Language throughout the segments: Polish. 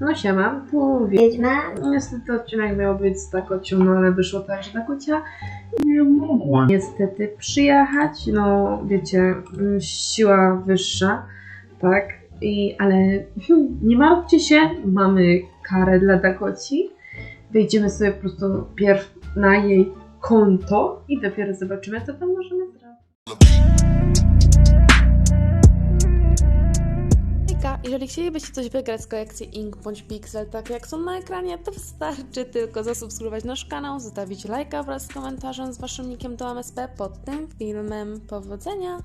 No siema, tu wie. Wiedźma? Niestety odcinek miał być z Takocią, no ale wyszło tak, że Takocia nie mogła niestety przyjechać. No wiecie, siła wyższa, tak? I, ale nie martwcie się, mamy karę dla Dakoci. Wejdziemy sobie po prostu pierw na jej konto i dopiero zobaczymy, co tam możemy zrobić. Jeżeli chcielibyście coś wygrać z kolekcji Ink bądź Pixel, tak jak są na ekranie, to wystarczy tylko zasubskrybować nasz kanał, zostawić lajka wraz z komentarzem z waszym nickiem do MSP pod tym filmem. Powodzenia!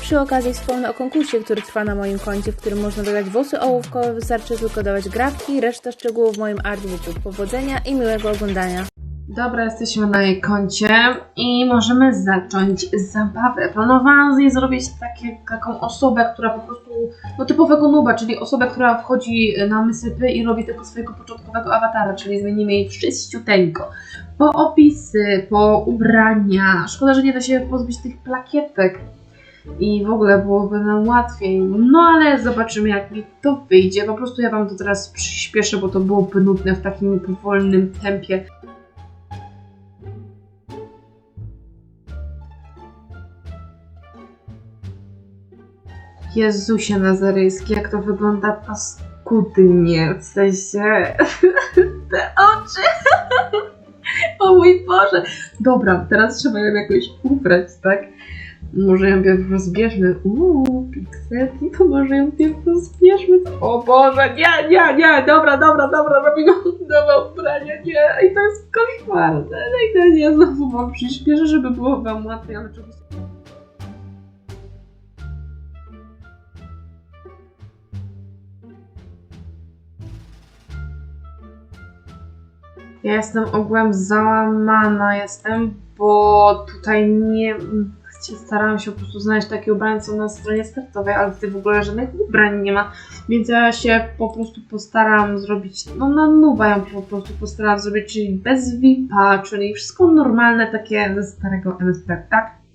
Przy okazji wspomnę o konkursie, który trwa na moim koncie, w którym można dodać włosy ołówkowe. Wystarczy tylko dawać grafki, reszta szczegółów w moim artbooku. Powodzenia i miłego oglądania. Dobra, jesteśmy na jej koncie i możemy zacząć zabawę. Planowałam z niej zrobić takie, taką osobę, która po prostu, no typowego nuba, czyli osobę, która wchodzi na mysypy i robi tego swojego początkowego awatara, czyli zmienimy jej wszyściuteńko. Po opisy, po ubrania. Szkoda, że nie da się pozbyć tych plakietek. I w ogóle byłoby nam łatwiej. No ale zobaczymy, jak mi to wyjdzie. Po prostu ja Wam to teraz przyspieszę, bo to byłoby nudne w takim powolnym tempie. Jezusie Nazaryjski, jak to wygląda paskudnie, w sensie te oczy. O mój Boże. Dobra, teraz trzeba ją jakoś ubrać, tak? Może ją pierw rozbierzmy. Uuu, pikselki, to może ją pierw rozbierzmy. O Boże, nie, nie, nie, dobra, dobra, dobra, robimy nowe ubranie, nie. I to jest koszmarne. No i nie, znowu wam przyspieszę, żeby było wam łatwiej, ale oczywiście... Ja jestem ogółem załamana, jestem, bo tutaj nie. Starałam się po prostu znaleźć takie ubrania, co na stronie startowej, ale tutaj w ogóle żadnych ubrań nie ma, więc ja się po prostu postaram zrobić, no na nuba ją po prostu postaram zrobić, czyli bez VIP-a, czyli wszystko normalne, takie ze starego MSP, tak?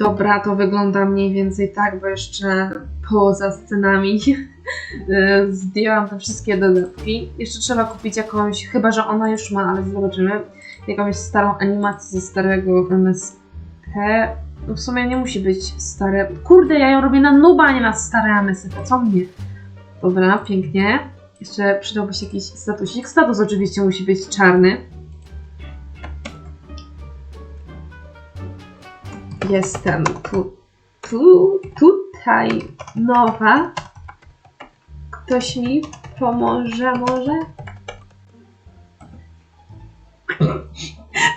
Dobra, to wygląda mniej więcej tak, bo jeszcze poza scenami e, zdjęłam te wszystkie dodatki. Jeszcze trzeba kupić jakąś, chyba że ona już ma, ale zobaczymy, jakąś starą animację ze starego MSP. No w sumie nie musi być stare. Kurde, ja ją robię na nuba, a nie na stare MSP, co mnie? Dobra, pięknie. Jeszcze przydałby się jakiś statusik. Status oczywiście musi być czarny. Jestem tu, tu, tutaj nowa. Ktoś mi pomoże może?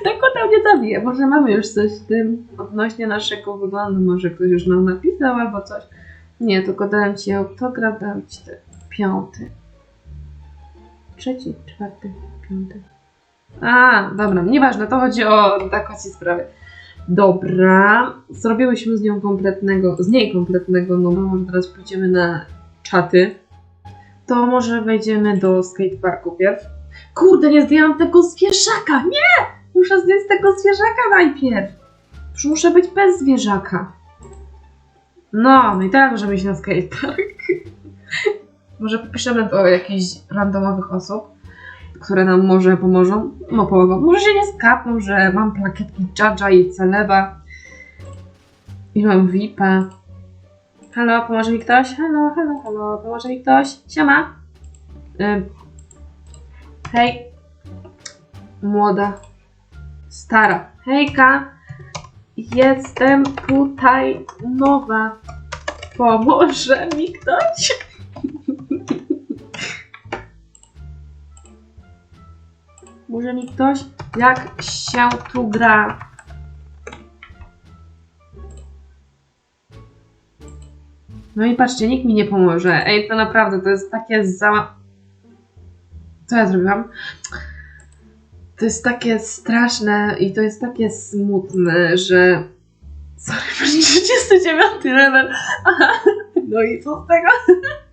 Dakota mnie zabije. Może mamy już coś w tym odnośnie naszego wyglądu. Może ktoś już nam napisał albo coś. Nie, tylko dałem ci autograf, dałem ci ten piąty. Trzeci, czwarty, piąty. A, dobra, nieważne, to chodzi o Dakoci sprawy. Dobra, zrobiłyśmy z nią kompletnego, z niej kompletnego, no bo może teraz pójdziemy na czaty. To może wejdziemy do skateparku pierw. Kurde, nie zdjęłam tego zwierzaka! Nie! Muszę zdjąć tego zwierzaka najpierw! Już muszę być bez zwierzaka. No, no i teraz możemy iść na skatepark. może popiszemy do jakichś randomowych osób które nam może pomożą. No pomogą. Może się nie skapną, że mam plakietki Jaja i Celeba. I mam VIP-a. Halo, pomoże mi ktoś? Halo, halo, halo, pomoże mi ktoś? Siema. Ym. Hej. Młoda. Stara. Hejka. Jestem tutaj nowa. Pomoże mi ktoś? Może mi ktoś, jak się tu gra? No i patrzcie, nikt mi nie pomoże. Ej, to naprawdę, to jest takie za... Co ja zrobiłam? To jest takie straszne i to jest takie smutne, że... Sorry, proszę, 39 level. Aha. No i co z tego?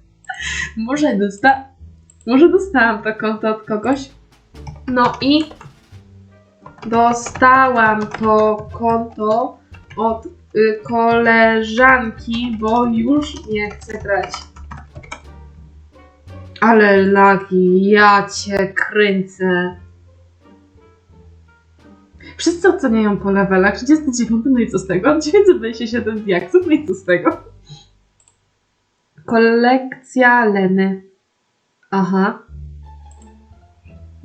Może dosta... Może dostałam to konto od kogoś? No i dostałam to konto od y, koleżanki, bo już nie chcę grać. Ale lagi, ja cię kręcę. Wszyscy oceniają po levelach. 39, no i co z tego? 927 diaksów, no i co z tego? Kolekcja Leny. Aha.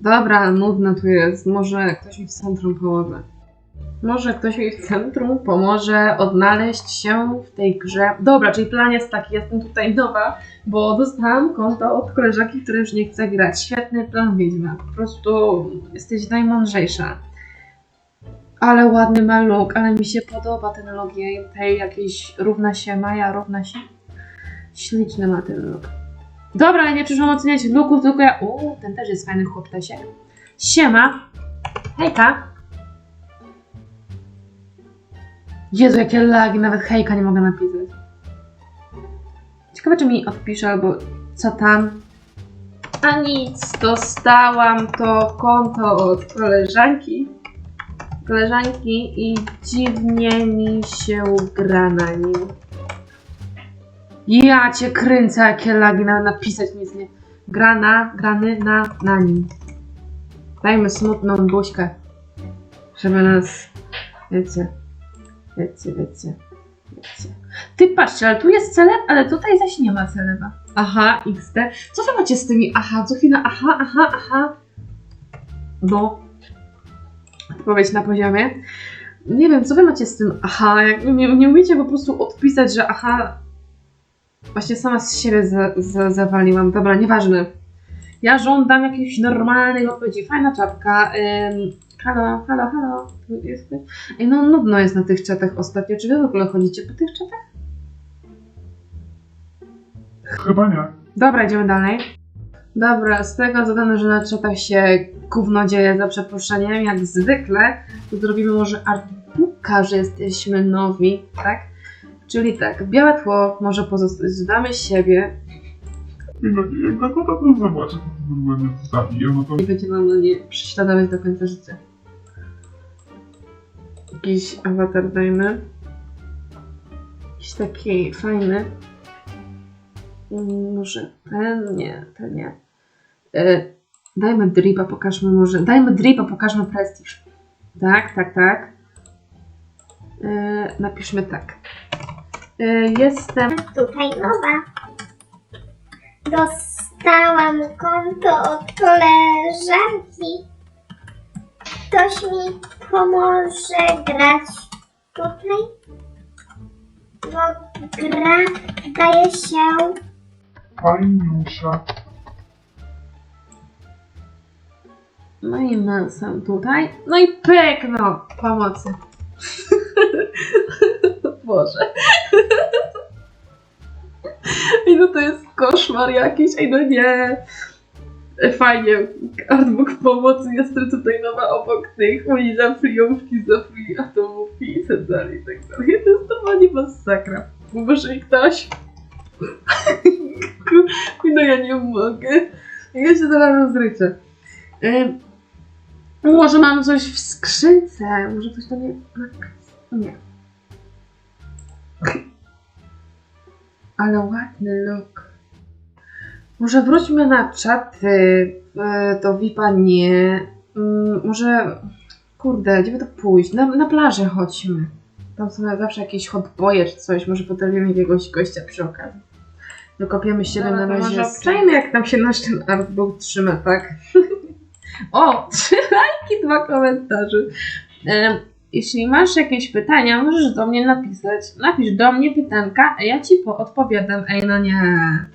Dobra, nudno tu jest. Może ktoś mi w centrum pomoże. Może ktoś mi w centrum pomoże odnaleźć się w tej grze. Dobra, czyli plan jest taki, jestem tutaj nowa, bo dostałam konto od koleżanki, która już nie chce grać. Świetny plan, Wiedźma. Po prostu jesteś najmądrzejsza. Ale ładny ma look, ale mi się podoba ten look tej jakiejś równa się Maja, równa się. Śliczny ma ten look. Dobra, ale nie przyszłam oceniać looków, tylko ja... Uuu, ten też jest fajny chłoptesiek. Siema. Hejka. Jezu, jakie lagi, nawet hejka nie mogę napisać. Ciekawe, czy mi odpisze, albo co tam. A nic, dostałam to konto od koleżanki. Koleżanki i dziwnie mi się gra na nim. Ja cię kręcę, jakie lagi, nawet napisać nic nie. Gra na, grany na, na nim. Dajmy smutną buźkę, żeby nas, wiecie, wiecie, wiecie, wiecie. Ty patrzcie, ale tu jest celeb, ale tutaj zaś nie ma celeba. Aha, XD. Co wy macie z tymi aha, co chwila, aha, aha, aha. No. Odpowiedź na poziomie. Nie wiem, co wy macie z tym aha, jak nie, nie umiecie po prostu odpisać, że aha, Właśnie sama z siebie za, za, zawaliłam. Dobra, nieważne. Ja żądam jakiejś normalnej odpowiedzi. Fajna czapka. Ym, halo, halo, halo. Jest? Ej, no nudno jest na tych czatach ostatnio. Czy wy w ogóle chodzicie po tych czatach? Chyba nie. Dobra, idziemy dalej. Dobra, z tego zadane, że na czatach się gówno dzieje za przeproszeniem, jak zwykle, to zrobimy może artbooka, że jesteśmy nowi, tak? Czyli tak, białe tło może pozostać, dodamy siebie, jak tak to to zobaczę, to zabije, no to i będzie nam na nie prześladować do końca życia. Jakiś awatar dajmy. Jakiś taki fajny. Może ten? Nie, ten nie. E, dajmy dripa, pokażmy może. Dajmy dripa, pokażmy prestiż. Tak, tak, tak. E, napiszmy tak. E, jestem tutaj nowa. Dostałam konto od koleżanki. Ktoś mi pomoże grać tutaj? Bo gra daje się fajniusza. No i my są tutaj. No i pyk, no, pomocy. Boże. Ej, no to jest koszmar jakiś. Ej, no nie. Fajnie. Artbook pomocy. Jestem tutaj nowa obok tych. Oni za fryjówki, za free atomówki i tak dalej, i tak dalej. To jest normalnie masakra. Może mi ktoś. No ja nie mogę. Ja się zaraz rozryczę. Ym, może mam coś w skrzynce. Może do mnie napisał. Nie. Ale ładny look. Może wróćmy na czaty. e, Do VIPa nie. Mm, Może. Kurde, gdzie by to pójść? Na, na plażę chodźmy. Tam są zawsze jakieś hotboje czy coś. Może potrafimy jakiegoś gościa przy okazji. Dokopiemy siebie Dobra, na to razie. może jak tam się nasz ten artbook trzyma, tak? o! Trzy lajki, dwa komentarze. Jeśli masz jakieś pytania, możesz do mnie napisać. Napisz do mnie pytanka, a ja ci po odpowiadam. Ej, no nie,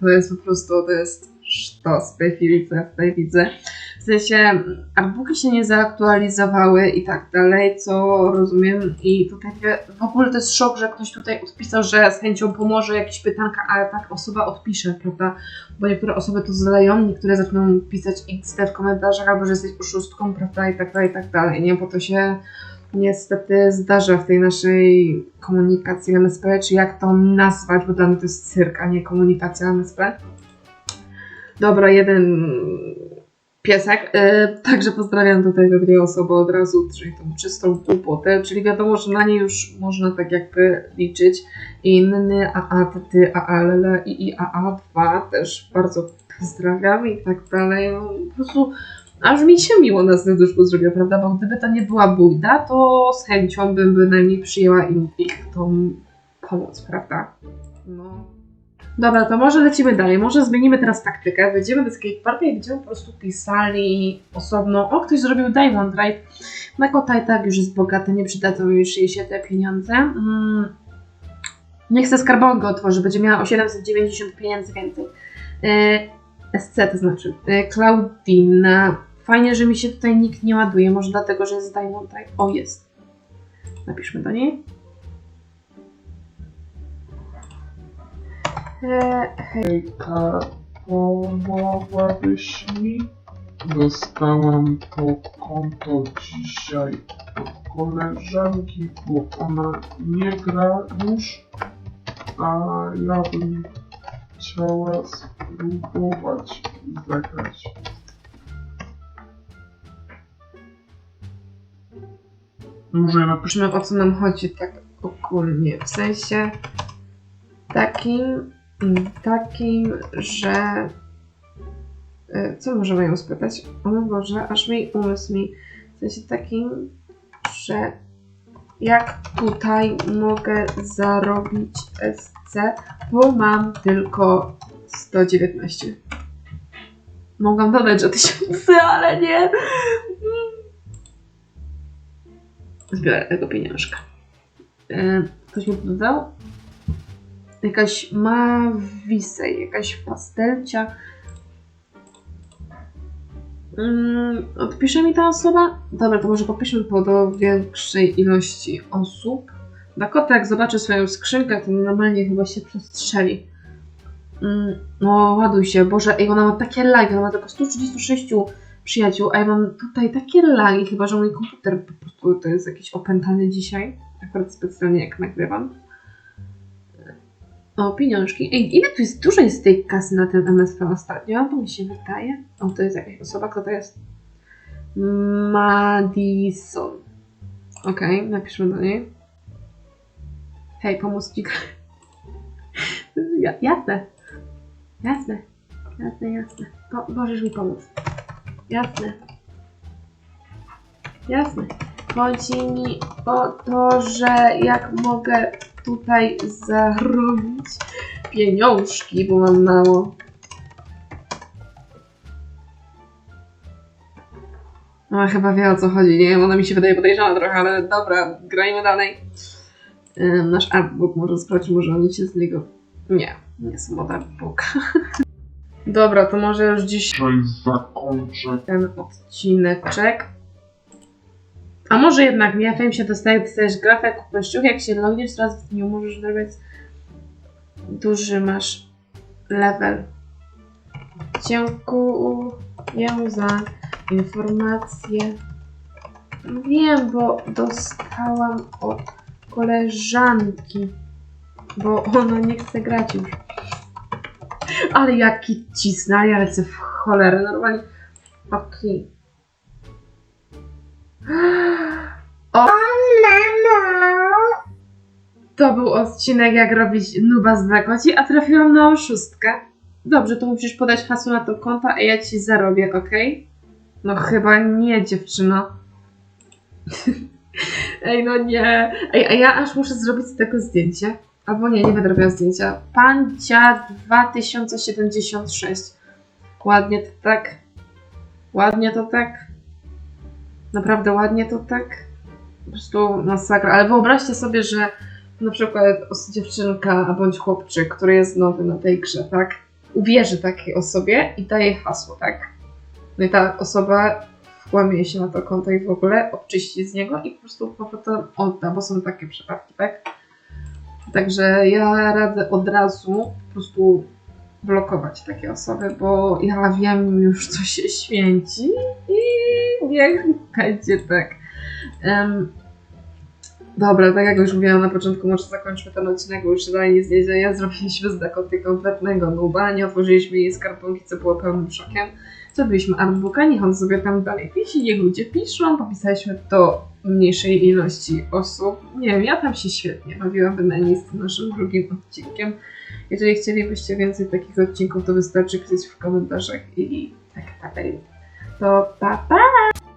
to jest po prostu, to jest sztos w tej chwili, co ja tutaj widzę. W sensie, artbooki się nie zaaktualizowały i tak dalej, co rozumiem. I tutaj w ogóle to jest szok, że ktoś tutaj odpisał, że z chęcią pomoże jakieś pytanka, ale tak osoba odpisze, prawda? Bo niektóre osoby to zleją, niektóre zaczną pisać XD w komentarzach, albo że jesteś oszustką, prawda? I tak dalej, i tak dalej, nie? Bo to się niestety zdarza w tej naszej komunikacji MSP, czy jak to nazwać, bo dla mnie to jest cyrk, a nie komunikacja MSP. Dobra, jeden piesek. E, także pozdrawiam tutaj te dwie osoby od razu, czyli tą czystą głupotę, czyli wiadomo, że na nie już można tak jakby liczyć. Inny, a a, ty, ty, a a, lele, i i, a a, dwa też bardzo pozdrawiam i tak dalej. No, po prostu aż mi się miło na serduszku zrobiło, prawda? Bo gdyby to nie była bójda, to z chęcią bym bynajmniej przyjęła im ich tą pomoc, prawda? No. Dobra, to może lecimy dalej. Może zmienimy teraz taktykę. Wejdziemy do escape party i będziemy po prostu pisali osobno. O, ktoś zrobił Diamond Ride. Na kota i tak już jest bogaty, nie przydadzą już jej się te pieniądze. Mm. Niech se skarbonkę otworzy, będzie miała o 790 pieniędzy więcej. E, SC to znaczy. E, Claudina. Fajnie, że mi się tutaj nikt nie ładuje. Może dlatego, że jest Diamond Ride. O, jest. Napiszmy do niej. E, Hejka, pomogłabyś mi? Dostałam to konto dzisiaj od koleżanki, bo ona nie gra już, a ja bym chciała spróbować zagrać. Może ja napiszę Piszmy o co nam chodzi tak ogólnie. W sensie takim, takim, że. e, Co możemy ją spytać? O mój Boże, aż mi umysł mi. W sensie takim, że jak tutaj mogę zarobić SC, bo mam tylko 119. Mogłam dodać, że tysiące, ale nie. Zbiorę tego pieniążka. E, Ktoś mi dodał? Jakaś mawisej, jakaś pastelcia. Mm, odpisze mi ta osoba? Dobra, to może popiszmy po do większej ilości osób. Dakota, jak zobaczy swoją skrzynkę, to normalnie chyba się przestrzeli. Mm, no, ładuj się. Boże, ej, ona ma takie lagi, ona ma tylko 136 przyjaciół, a ja mam tutaj takie lagi, chyba że mój komputer po prostu to jest jakiś opętany dzisiaj. Akurat specjalnie jak nagrywam. O, pieniążki. Ej, ile tu jest? Dużo jest tej kasy na tym MSP ostatnio, bo mi się wydaje. O, to jest jakaś osoba, kto to jest? Madison. Okej, napiszmy do niej. Hej, pomóc ci. Ja, jasne. Jasne. Jasne, jasne. Po, możesz mi pomóc. Jasne. Jasne. Chodzi mi o to, że jak mogę tutaj zarobić pieniążki, bo mam mało. No chyba wie o co chodzi, nie ona mi się wydaje podejrzana trochę, ale dobra, grajmy dalej. Nasz artbook może sprawdź, może oni się z niego... Nie, nie są od artbooka. dobra, to może już dzisiaj zakończę ten odcineczek. A może jednak nie, fame się dostaje, dostajesz grafę, kupujesz ciuch, jak się logniesz, raz w dniu możesz wybrać duży masz level. Dziękuję za informację. Wiem, bo dostałam od koleżanki, bo ona nie chce grać już. Ale jaki cisnę, ale ja lecę w cholerę, normalnie. Okej. O, to był odcinek jak robić nuba z Dakoci, a trafiłam na oszustkę. Dobrze, to musisz podać hasło na to konto, a ja ci zarobię, ok? No chyba nie, dziewczyno. Ej, no nie. Ej, a ja aż muszę zrobić z tego zdjęcie. Albo nie, nie będę robiła zdjęcia. Pancia 2076. Ładnie to tak. Ładnie to tak. Naprawdę ładnie to tak. Po prostu masakra. Ale wyobraźcie sobie, że na przykład dziewczynka bądź chłopczyk, który jest nowy na tej grze, tak? Uwierzy takiej osobie i daje hasło, tak? No i ta osoba włamie się na to konto i w ogóle obczyści z niego i po prostu potem odda, bo są takie przypadki, tak? Także ja radzę od razu po prostu blokować takie osoby, bo ja wiem już, co się święci i niech będzie tak. Em, dobra, tak jak już mówiłam na początku, może zakończmy ten odcinek, bo już się dalej nie dzieje. Zrobiliśmy z Dakoty kompletnego nuba, nie otworzyliśmy jej skarbonki, co było pełnym szokiem. Zrobiliśmy artbooka, niech on sobie tam dalej wisi, niech ludzie piszą, popisaliśmy to mniejszej ilości osób. Nie wiem, ja tam się świetnie bawiłam, bynajmniej z tym naszym drugim odcinkiem. Jeżeli chcielibyście więcej takich odcinków, to wystarczy pisać w komentarzach i tak dalej. To pa pa!